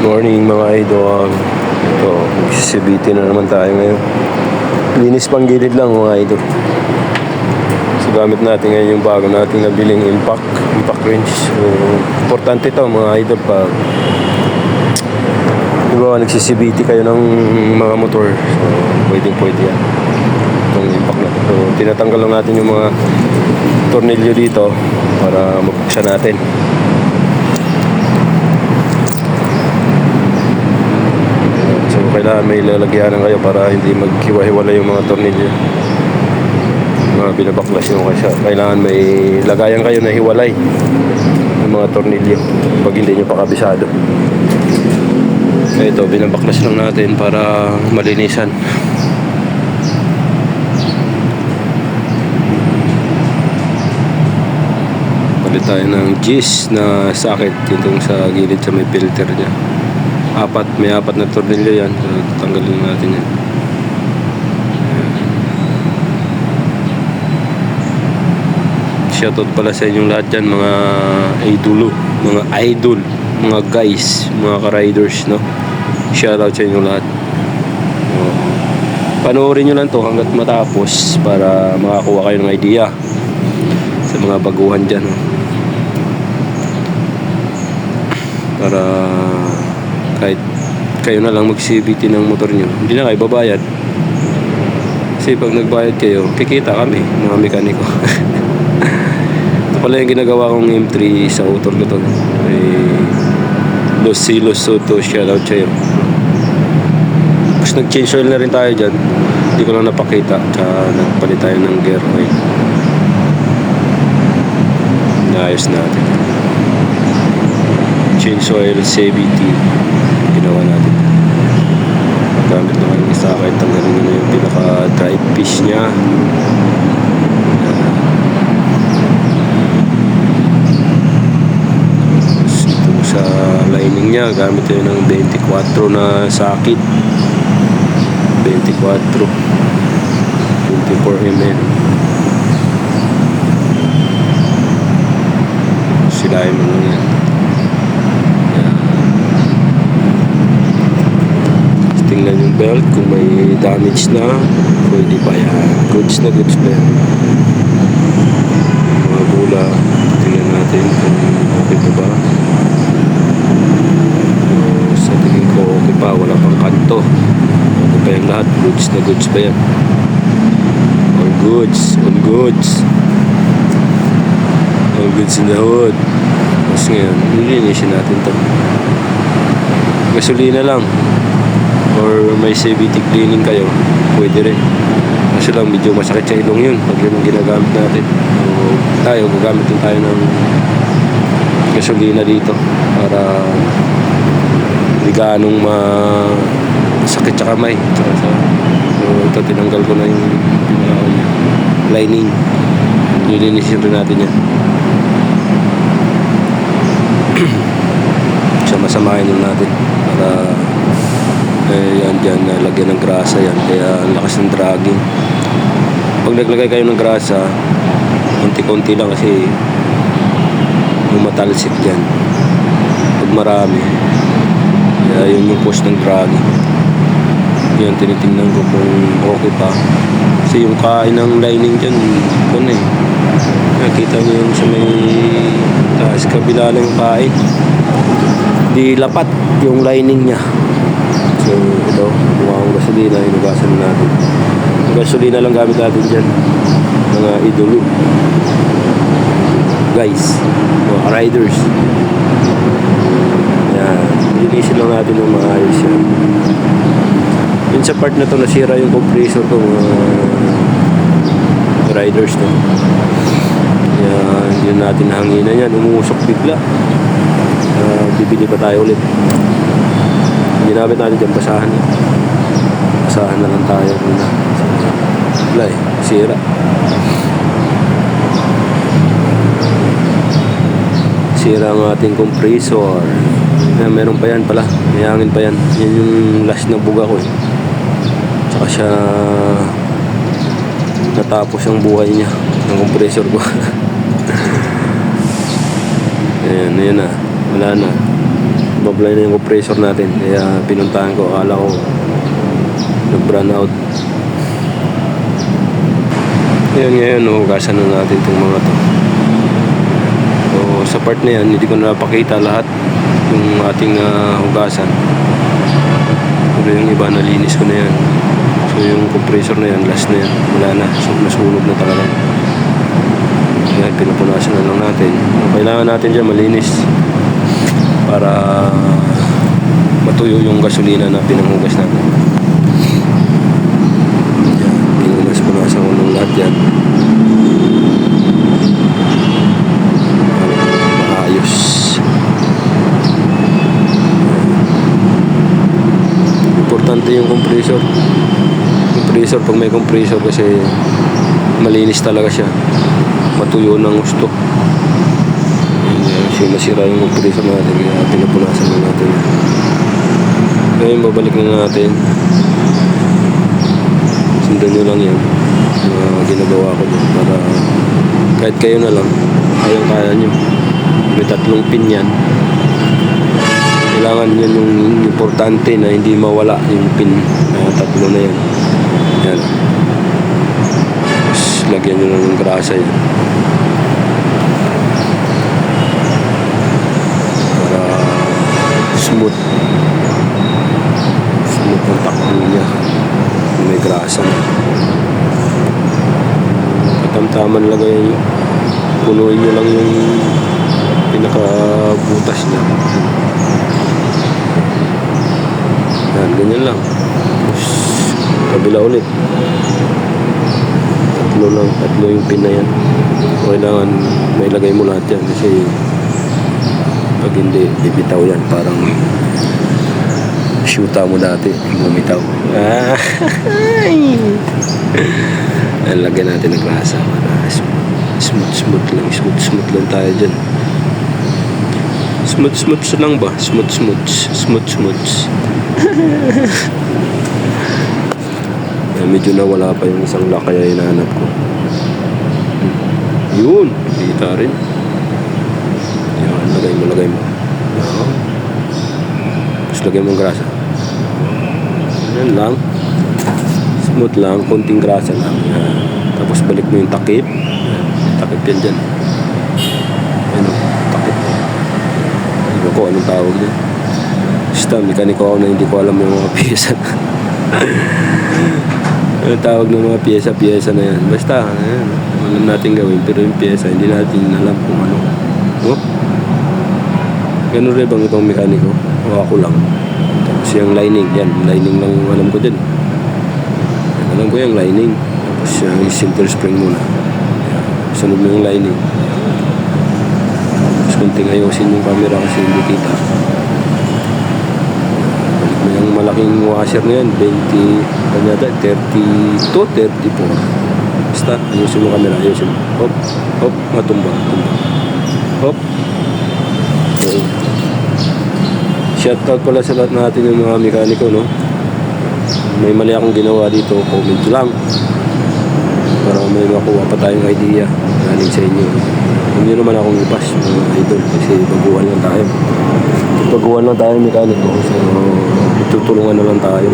Morning mga idol. Ito, magsisibiti na naman tayo ngayon. Linis pang gilid lang mga idol. So gamit natin ngayon yung bago nating nabiling impact, impact range. So, importante to mga idol pag di ba nagsisibiti kayo ng mga motor. So pwedeng pwede yan. Itong impact na to. So tinatanggal lang natin yung mga tornilyo dito para mabuksan natin. So kailangan may lalagyanan kayo para hindi maghiwa-hiwala yung mga tornilyo. Mga binabaklas nyo kasi kailangan may lagayan kayo na hiwalay ng mga tornilyo pag hindi nyo pa kabisado. Ito, binabaklas lang natin para malinisan. Palit tayo ng gis na socket itong sa gilid sa may filter niya. Apat, may apat na tornilyo yan. So, tanggalin natin yan. Shoutout pala sa inyong lahat dyan, mga idolo, mga idol, mga guys, mga ka-riders, no? Shoutout sa inyong lahat. So, panoorin nyo lang to hanggat matapos para makakuha kayo ng idea sa mga baguhan dyan. No? Para kahit kayo na lang mag-CVT ng motor nyo, hindi na kayo babayad. Kasi pag nagbayad kayo, kikita kami, mga mekaniko. Ito pala yung ginagawa kong M3 sa motor ko to. Ay, Los Silos Soto, shoutout sa'yo. Tapos nag-change oil na rin tayo dyan. Hindi ko lang napakita. Tsaka nagpalit tayo ng gear oil. Naayos natin. Change oil, CVT. Ginawa natin. Gamit naman yung isa kahit tanggalin nyo na yung pinaka-drive piece niya. Sa lining niya, gamit tayo ng 24 na sakit. 24. 24 mm. Silahin mo lang yan. Yan. Tingnan yung belt kung may damage na. Pwede pa yan. Goods na goods pa yan. Mga bula. Tingnan natin kung okay pa ba. So, sa tingin ko okay pa. Wala pang kanto. Okay pa yung lahat. Goods na goods pa yan. All goods. All goods. All goods in the hood. Tapos ngayon, nilinisin natin to. Gasolina lang. Or may CVT cleaning kayo, pwede rin. Kaso lang medyo masakit sa ilong yun pag yun ang ginagamit natin. So, tayo, gagamit din tayo ng gasolina dito para hindi ganong masakit sa kamay. Tsaka sa, so, ito tinanggal ko na yung pinaka niya. lining. Nilinisin rin natin yan. siya masamahin natin para eh, yan dyan nalagyan ng grasa yan. Kaya ang lakas ng dragging. Pag naglagay kayo ng grasa konti-konti lang kasi matalsik dyan pag marami kaya yun yung push ng dragging. Yan tinitingnan ko kung okay pa. Kasi yung kain ng lining dyan kung eh. Nakita nyo yung sa may taas kabila lang kain. Di lapat yung lining niya so ito mukha akong gasolina inugasan na natin. Yung gasolina lang gamit natin dyan. Mga idolo. Guys. Mga riders. Yan linisin lang natin ng maayos yan. Yun sa part na to nasira yung compressor ko mga riders to. Yan yun natin hanginan yan. Umusok bigla. Uh, bibili pa tayo ulit ginamit natin dyan basahan. Basahan na lang tayo muna. Wala eh sira. Sira ang ating compressor. Na meron pa yan pala. May hangin pa yan. Yan yung last na buga ko eh. Tsaka siya natapos ang buhay niya. Ng compressor ko. Ayan ayan na. Wala na sumablay na yung compressor natin. Kaya pinuntahan ko, akala ko nag-run out. Ngayon ngayon, hugasan na natin itong mga to. So, sa part na yan, hindi ko na napakita lahat yung ating ah, hugasan. Pero yung iba, nalinis ko na yan. So, yung compressor na yan, last na yan. Wala na. So, nasunog na talaga. Kaya pinupunasan na lang natin. Ang Kailangan natin dyan malinis para matuyo yung gasolina na pinanghugas natin. Yan, pinunas-punasan ko ng lahat yan. Maayos. Importante yung compressor. Compressor, pag may compressor kasi malinis talaga siya. Matuyo ng gusto. Kasi nasira yung compressor natin kaya pinupunasan na natin. Ngayon babalik na natin. Sundan nyo lang yan. Mga ginagawa ko dyan para kahit kayo na lang, kayang kaya nyo. May tatlong pin yan. Kailangan yan yung importante na hindi mawala yung pin na tatlo na yan. Yan. Tapos lagyan nyo lang ng grasa yan. para smooth. Smooth ang takbo niya. May grasa. Na katamtaman lagay nyo punuin nyo lang yung pinakabutas niya. Yan ganyan lang. Tapos, kabila ulit. Tatlo lang tatlo yung pin na yan. Kailangan may lagay mo lahat yan kasi pag hindi, bibitaw yan. Parang shoota mo dati, bumitaw. Ah, Lagyan natin ng para smooth smooth lang, smooth smooth lang tayo dyan. Smooth smooth lang ba? Smooth smooth, smooth smooth. eh, medyo nawala pa yung isang lock kaya hinahanap ko. Yun, kita rin. Lagay mo, lagay mo. Tapos lagay mo ang grasa. Yan lang. Smooth lang, konting grasa lang. Yan. Tapos balik mo yung takip. Takip yan dyan. Yan o, takip. Ano ko, anong tawag dyan? Basta, mekaniko ako na hindi ko alam yung mga pyesa. ano tawag ng mga pyesa-pyesa na yan. Basta, ayan, alam natin gawin. Pero yung pyesa, hindi natin alam kung ano. Ganun rin bang ibang mekaniko? O ako lang. Tapos yung lining, yan. Lining lang alam ko din. Alam ko yung lining. Tapos yung center spring muna. Yan. Sunod mo yung lining. Tapos kunting ayusin yung camera kasi hindi kita. Balik yung malaking washer na yan. 20, ano yata, 32, 34. Basta, ayusin mo camera, ayusin mo. Hop, hop, matumba, tumba. Hop. Okay. Shoutout pala sa lahat natin ng mga mekaniko, no? May mali akong ginawa dito, comment lang. Para may makuha pa tayong idea galing sa inyo. Hindi naman akong ipas, mga idol, kasi baguhan lang tayo. Baguhan lang tayo mekaniko, so tutulungan na lang tayo.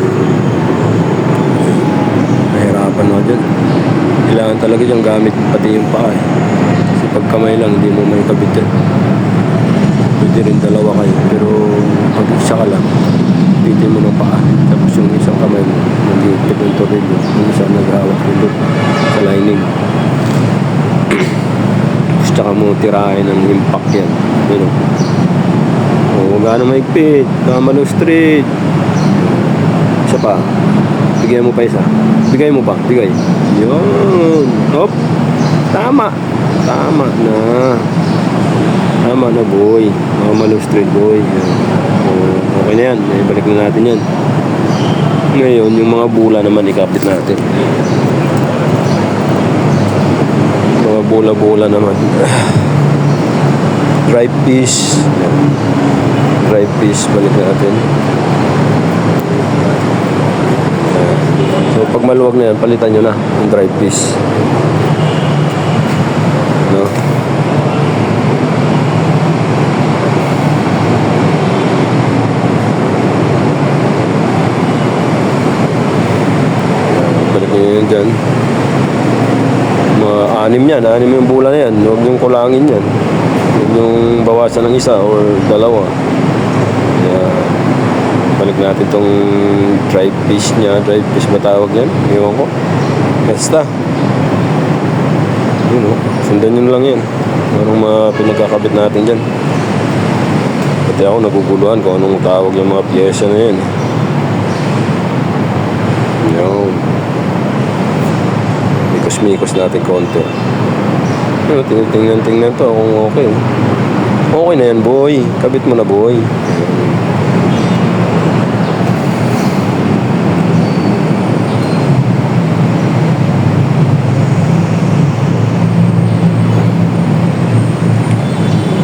Nahirapan ako dyan. Kailangan talaga yung gamit pati yung paa eh. Kasi pag lang, hindi mo may kabit yan. Pwede rin dalawa kayo. Pero pag isa ka lang, pwede mo ng paa. Tapos yung isang kamay mo, nag-iipit ng tornilyo. Yung isa naghawak ng loop sa lining. Tapos tsaka mo tirahin ng impact yan. You know? O, na maigpit. Kamalo straight. Isa pa. Bigay mo pa isa. Bigay mo pa. Bigay. Yun. Hop. Tama. Tama na. Tama na boy. Mamalo straight boy. Yan. Okay na yan. Ibalik na natin yan. Ngayon, yung mga bula naman ikapit natin. Mga bula-bula naman. Dry. Yan. Dry piece. Balik natin. So pag maluwag na yan, palitan nyo na yung dry piece. No? Yan, anim yung bola na yan. Huwag yung kulangin yan. Huwag yung bawasan ng isa or dalawa. Kaya, balik natin tong drive fish niya. Drive fish ba tawag yan? Ewan ko. Basta. Yun o. Sundan yun lang yan. Anong mga pinagkakabit natin dyan. Pati ako naguguluhan kung anong tawag yung mga pyesa na yan. Yun. Mikos-mikos natin konti. Pero tinitingnan-tingnan to kung okay. Okay na yan, boy. Kabit mo na, boy.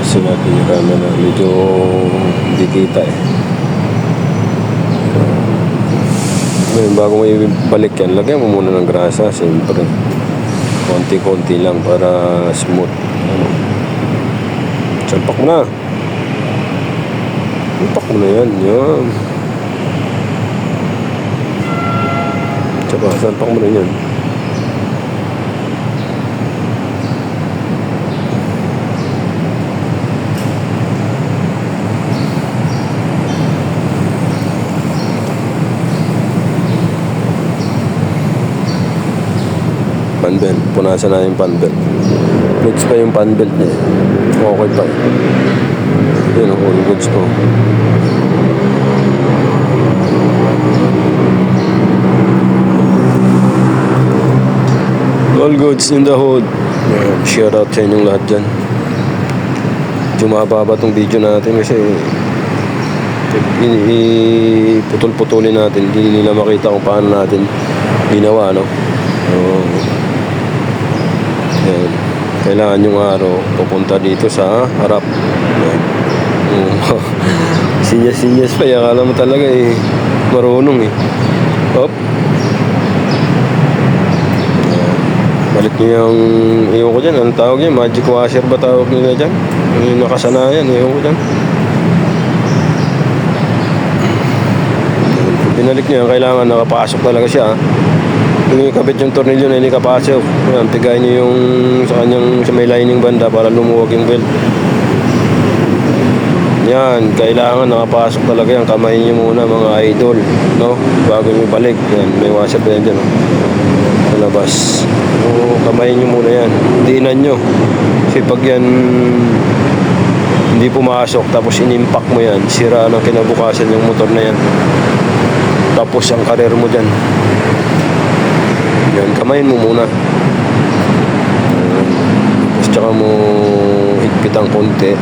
Gusto natin yung camera. Medyo hindi kita eh. Ngayon, bago mo ibalik yan, lagyan mo muna ng grasa, siyempre. Konti-konti lang para smooth. Ano. Salpak mo na. Salpak mo na yan. Yan. Salpak mo na yan. Panbelt. Punasan na yung panbelt. Goods pa yung panbelt niya. Okay pa. Yun ang all goods ko. All goods in the hood. Shout out sa inyong lahat dyan. Tumaba tong video natin kasi i- i- putol-putulin natin. Hindi nila makita kung paano natin ginawa, no? So, yan. Kailangan yung araw pupunta dito sa harap. Yan. Sinyas-sinyas pa. Akala mo talaga eh. Marunong eh. Hop. Balik niyo yung... Iyon ko dyan. Anong tawag niya? Magic washer ba tawag nila dyan? Yung nakasanayan. Iyon ko dyan. Binalik niyo yan. Kailangan nakapasok talaga siya. Yung ikabit yung tornilyo na inikapasok. Yan, tigay niyo yung sa kanyang sa may lining banda para lumuwag yung belt. Yan, kailangan nakapasok talaga yan. Kamay niyo muna mga idol, no? Bago niyo balik. Yan, may washer yan dyan, no? Sa labas. So, kamay niyo muna yan. Diinan niyo. Kasi pag yan hindi pumasok tapos inimpak mo yan, sira ng kinabukasan yung motor na yan. Tapos ang karir mo dyan. Yan, kamayin mo muna. Tapos tsaka mo higpit ang konti,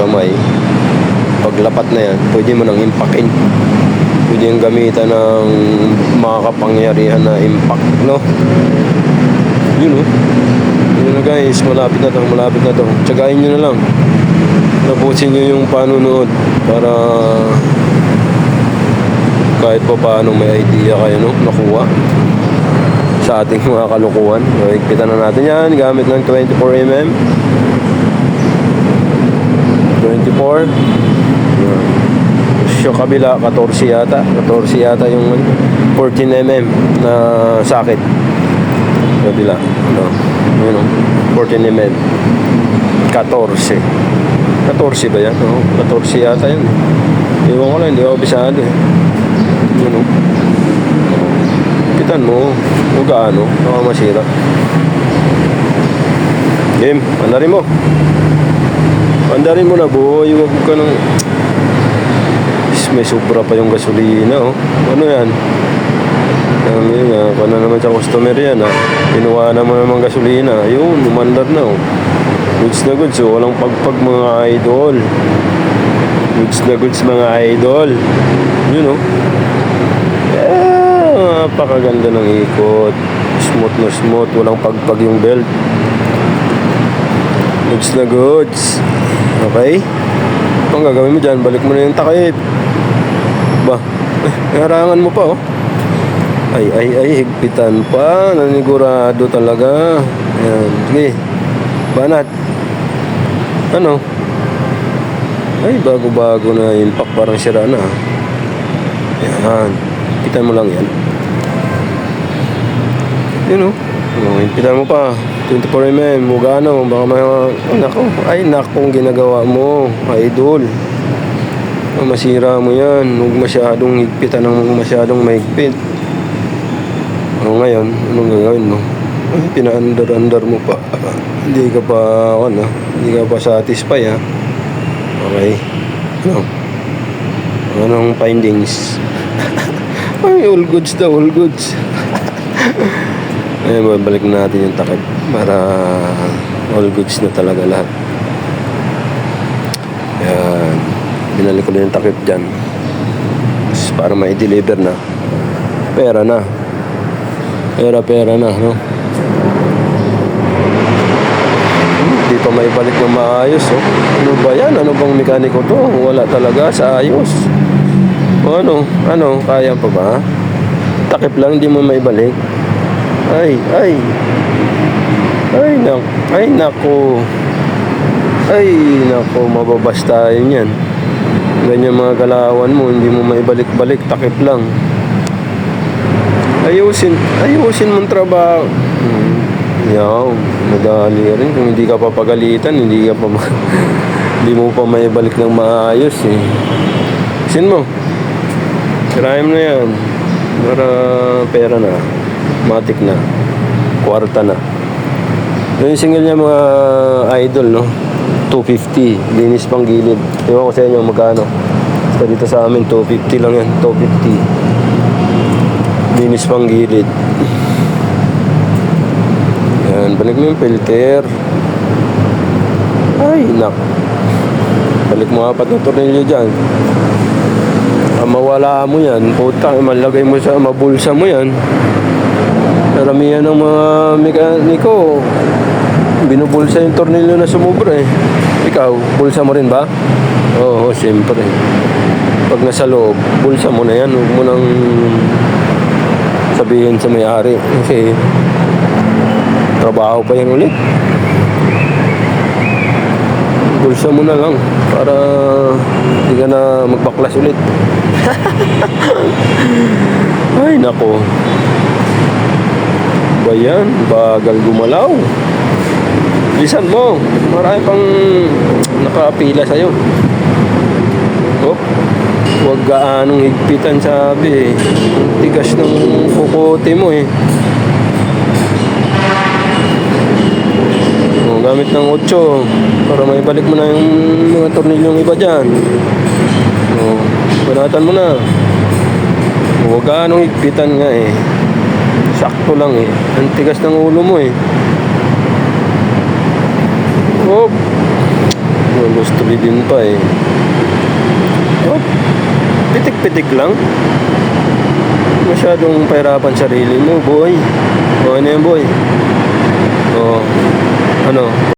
kamay. Paglapat na yan, pwede mo nang impakin. Pwede yung gamitan ng makakapangyarihan na impact, no? Yun, oh. Yun na guys, malapit na to, malapit na to. Tsagain nyo na lang. Tapusin nyo yung panunood para kahit pa paano may idea kayo, no? Nakuha sa ating mga kalukuhan. So, higpitan na natin yan gamit ng 24mm. 24. Yan. Yung kabila, 14 yata. 14 yata yung 14mm na sakit. Kabila. No. Yun, oh. 14mm. 14. 14 ba yan? Oo, 14 yata yun. Iwan ko lang, hindi ako bisado eh. Yun, oh. Pitan mo, kung gaano, baka masira. Game, andarin mo. Andarin mo na boy, huwag ka nang... May sobra pa yung gasolina, oh. Ano yan? Ang yun nga, pa na naman sa customer yan, ha. Pinuha naman naman gasolina. Ayun, umandar na, oh. Goods na goods, oh. Walang pagpag mga idol. Goods na goods mga idol. Yun, oh. Napakaganda ng ikot. Smooth na smooth, walang pagpag yung belt. Goods na goods. Okay? Ang gagawin mo dyan, balik mo na yung takip. Ba, eh, harangan mo pa oh. Ay, ay, ay, higpitan pa. Nanigurado talaga. Ayan, sige. Banat. Ano? Ay, bago-bago na impact parang sira na. ah. Yan. Pitan mo lang yan. Yun o. Oh. Pitan mo pa. 24mm, huwag ano, baka may nako, ay nakong ginagawa mo, idol. Ah, Masira mo yan, huwag masyadong higpitan ng masyadong mahigpit. O ngayon, anong gagawin mo? Ay, pinaandar-andar mo pa. Hindi ka pa, ano, hindi ka pa satisfy ha. Okay. Ano? Anong findings? Ay, all goods daw, all goods. Ayun, babalik na natin yung takip para all goods na talaga lahat. Yan. Binalik ko na yung takip dyan. Para ma-deliver na. Pera na. Pera, pera na, no? Hindi pa may balik ng maayos, oh. Ano ba yan? Ano bang mekaniko to? Wala talaga sa ayos. O ano? Ano? Kaya pa ba? Takip lang, hindi mo may balik. Ay, ay. Ay, nak ay, nako. Ay, nako, mababas tayo niyan. Ganyan mga galawan mo, hindi mo maibalik-balik, takip lang. Ayusin, ayusin mong trabaho. Hmm. Yaw, madali rin. Kung hindi ka papagalitan, hindi ka pa hindi mo pa maibalik ng maayos eh. Sin mo. Mo na yan. Para pera na. Matik na. Kwarta na. Yung single niya mga idol, no? 250. Linis pang gilid. Ewan ko sa inyo magkano. Basta dito sa amin, 250 lang yan. 250. Linis pang gilid. Yan, balik mo yung filter. Ay, nak. Balik mo apat na tornilyo dyan. Ah, mawala mo yan. Puta, malagay mo sa, mabulsa mo yan. Karamihan ng mga mekaniko, binubulsa yung tornilyo na sumubra eh. Ikaw, bulsa mo rin ba? Oo, siyempre. Pag nasa loob, bulsa mo na yan. Huwag mo nang sabihin sa may-ari. Kasi trabaho pa yan ulit. Bulsa mo na lang para hindi ka na magbaklas ulit. Ay, nako. Ba yan? Bagal gumalaw. Bilisan mo. Marami pang nakapila sa'yo. Oh. Huwag gaanong higpitan sabi eh. Tigas ng kukote mo eh. Oh, gamit ng 8 para may balik mo na yung mga tornilyong iba dyan. Oh, banatan mo na. Huwag gaanong higpitan nga eh. Sakto lang eh. Ang tigas ng ulo mo eh. Oh. Oh, gusto din pa eh. Oh. Pitik-pitik lang. Masyadong pahirapan sarili mo, boy. O, ano yan, boy? O, ano?